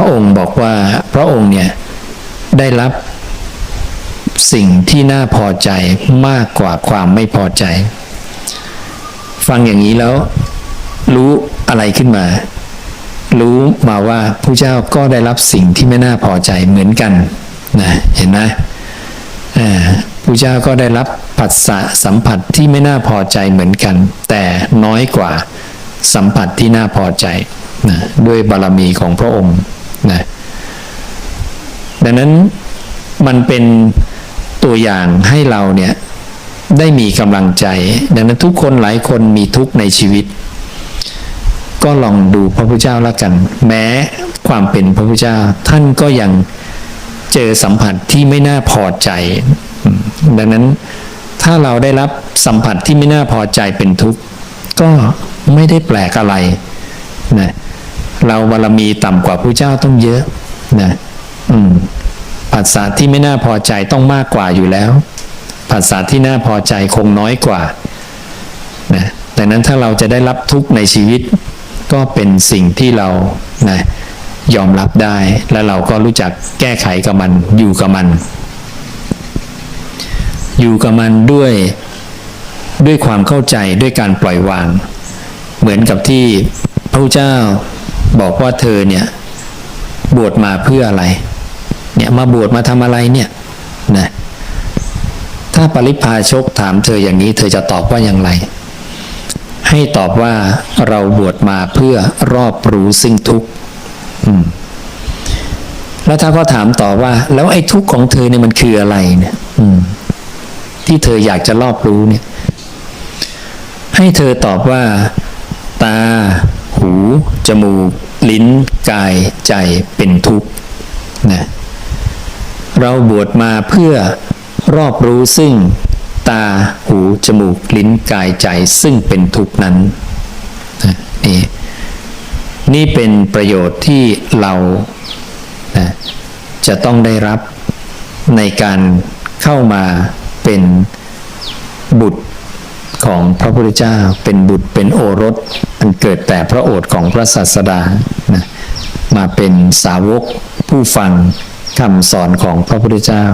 พระองค์บอกว่าพระองค์เนี่ยได้รับสิ่งที่น่าพอใจมากกว่าความไม่พอใจ ฟังอย่างนี้แล้ว รู้อะไรขึ้นมา รู้มาว่าผู้เจ้าก็ได้รับสิ่งที่ไม่น่าพอใจเหมือนกันนะเห็นไหมอ่าผู้เจ้าก็ได้รับผัสสะสัมผัสที่ไม่น่าพอใจเหมือนกัน แต่น้อยกว่าสัมผัสที่น่าพอใจนะด้วยบารมีของพระองค์ นะดังนั้นมันเป็นตัวอย่างให้เราเนี่ยได้มีกำลังใจ ดังนั้นทุกคนหลายคนมีทุกข์ในชีวิต ก็ลองดูพระพุทธเจ้าล้วกัน แม้ความเป็นพระพุทธเจ้าท่านก็ยังเจอสัมผัสที่ไม่น่าพอใจ ดังนั้นถ้าเราได้รับสัมผัสที่ไม่น่าพอใจเป็นทุกข์ ก็ไม่ได้แปลกอะไรนะ เราบารมีต่ำกว่าพระเจ้าต้องเยอะนะอืมผัสสะที่ไม่น่าพอใจต้องมากกว่าอยู่แล้วผัสสะที่น่าพอใจคงน้อยกว่านะดังนั้นถ้าเราจะได้รับทุกข์ในชีวิต ก็เป็นสิ่งที่เรานะยอมรับได้ และเราก็รู้จักแก้ไขกับมัน อยู่กับมัน อยู่กับมันด้วยด้วยความเข้าใจด้วยการปล่อยวาง เหมือนกับที่พระเจ้า บอกว่าเธอเนี่ยบวชมาเพื่ออะไร เนี่ยมาบวชมาทำอะไรเนี่ยนะถ้าปริพาชกถามเธออย่างนี้ เธอจะตอบว่าอย่างไร ให้ตอบว่าเราบวชมาเพื่อรอบรู้ซึ่งทุกข์แล้วถ้าเขาถามต่อว่า แล้วไอ้ทุกข์ของเธอเนี่ยมันคืออะไรเนี่ย อืม ที่เธออยากจะรอบรู้เนี่ย ให้เธอตอบว่า ตา หู จมูก ลิ้น กาย ใจเป็นทุกข์นะเราบวชมาเพื่อรอบรู้ซึ่งตา หู จมูก ลิ้น กาย ใจ ซึ่งเป็นทุกข์นั้นนะนี่นี่เป็นประโยชน์ที่เรานะจะต้องได้รับในการเข้ามาเป็นบุตร ของพระพุทธเจ้า เป็นบุตรเป็นโอรสอันเกิดแต่พระโอษฐ์ของพระศาสดานะมาเป็นสาวกผู้ฟังคำสอนของพระพุทธเจ้า